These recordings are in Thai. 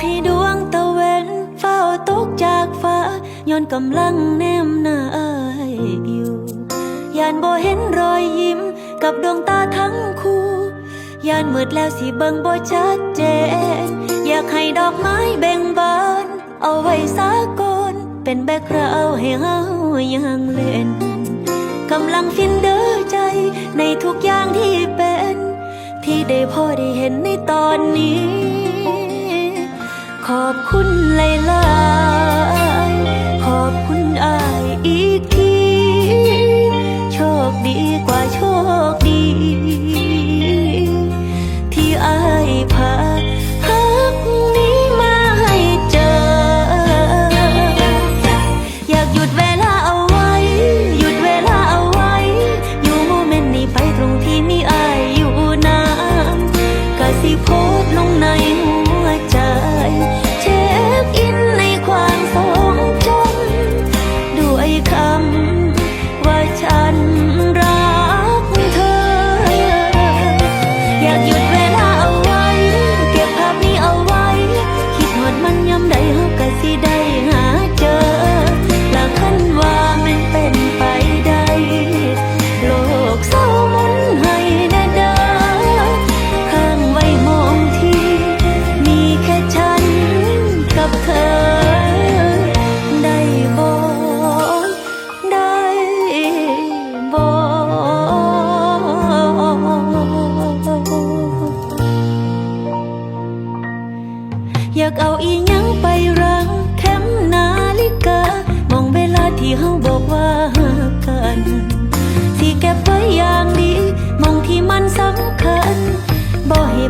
พี่ดวงตะเวนเฝ้าตกจากฟ้าย้อนกำลังแนมหน้าอายอยู่ยานบ่เห็นรอยยิ้มกับดวงตาทั้งคู่ยานมืดแล้วสิเบิ่งบ่ชัดเจน อยากให้ดอกไม้เบ่งบาน เอาไว้สากลเป็นแบกเราให้เฮายังเล่นกำลังฟินเด้อใจในทุกอย่างที่เป็น ที่ได้พ่อได้เห็นในตอนนี้ ขอบคุณเลายๆ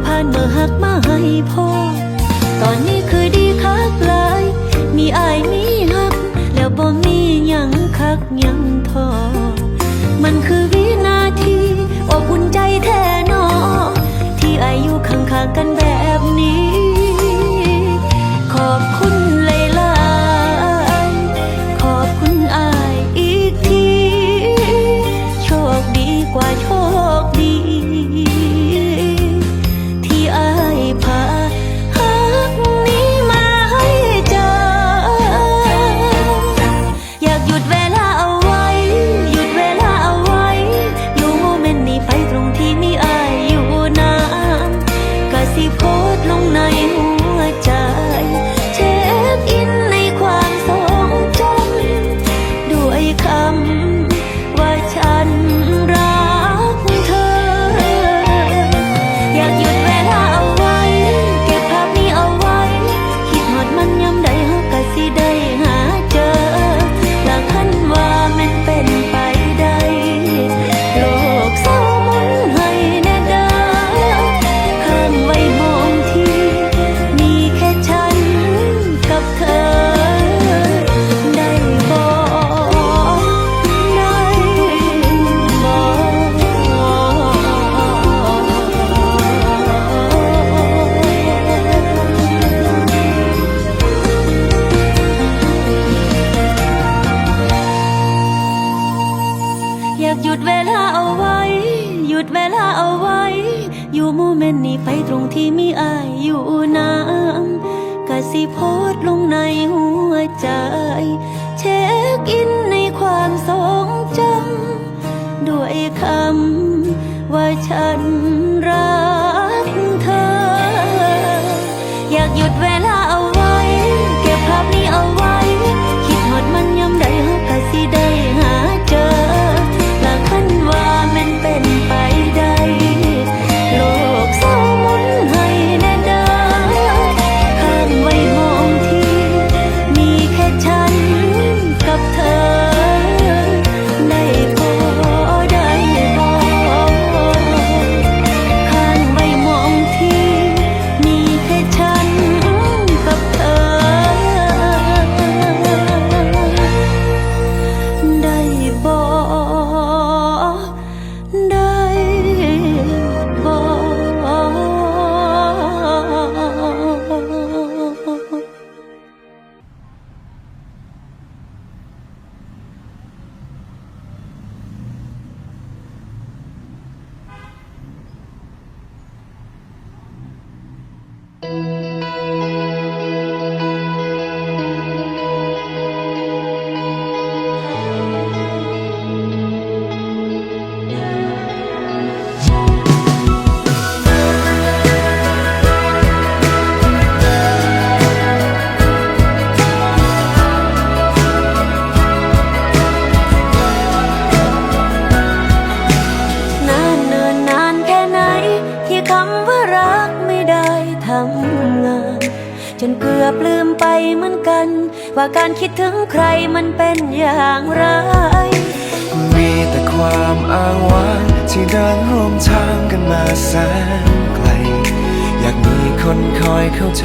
ผ่านมาหักมาให้พ่อ ตอนนี้คือดีคักหลาย มีอายมีหัก แล้วบ่มียังคักยังพอ มันคือวินาทีอบอุ่นใจแท้นอที่อายอยู่ข้างๆกัน นนี่ไปตรงที่มีอายอยู่น้ำกะสิโพสลงในหัวใจ เช็คอินในความทรงจำด้วยคำว่าฉัน การคิดถึงใครมันเป็นอย่างไร มีแต่ความอ้างว้างที่เดินร่วมทางกันมาแสนไกล อยากมีคนคอยเข้าใจ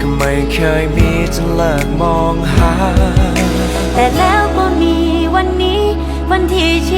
ก็ไม่เคยมีจนเลิกมองหา แต่แล้วก็มีวันนี้ วันที่ชี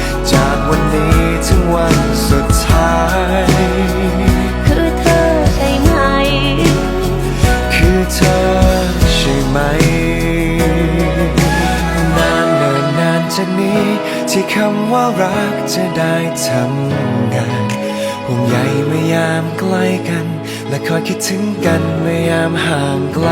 จากวันนี้ถึงวันสุดท้าย คือเธอใช่ไหม คือเธอใช่ไหม นานเนินนานจากนี้ ที่คำว่ารักจะได้ทำงานห่วงใยเมื่อยามใกล้กัน และคอยคิดถึงกันเมื่อยามห่างไกล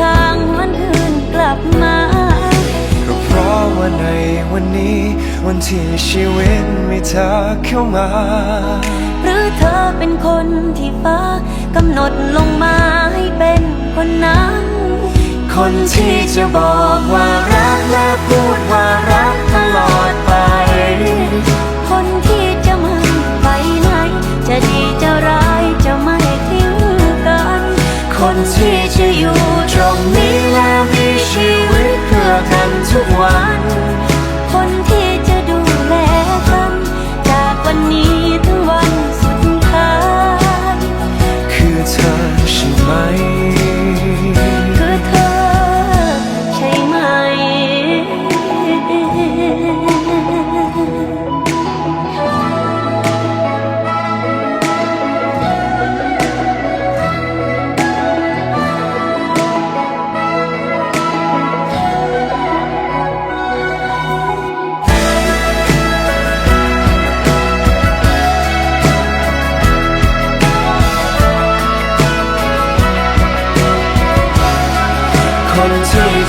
ทางหวนคืนกลับมาก็เพราะว่าในวันนี้ วันที่ชีวิตมีเธอเข้ามา หรือเธอเป็นคนที่ฟ้ากำหนดลงมาให้เป็นคนนั้น คนที่จะบอกว่ารักและพูดว่ารักตลอดไป คนที่จะไม่ไปไหน จะดีจะร้ายจะไม่ทิ้งกัน คนที่จะอยู่ ต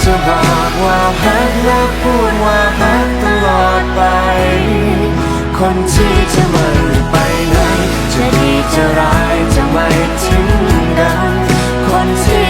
จะบอกว่าฮักและพูดว่าฮักตลอดไป คนที่จะมันไปไหนจะดีจะร้ายจะไม่ทิ้งกัน คนที่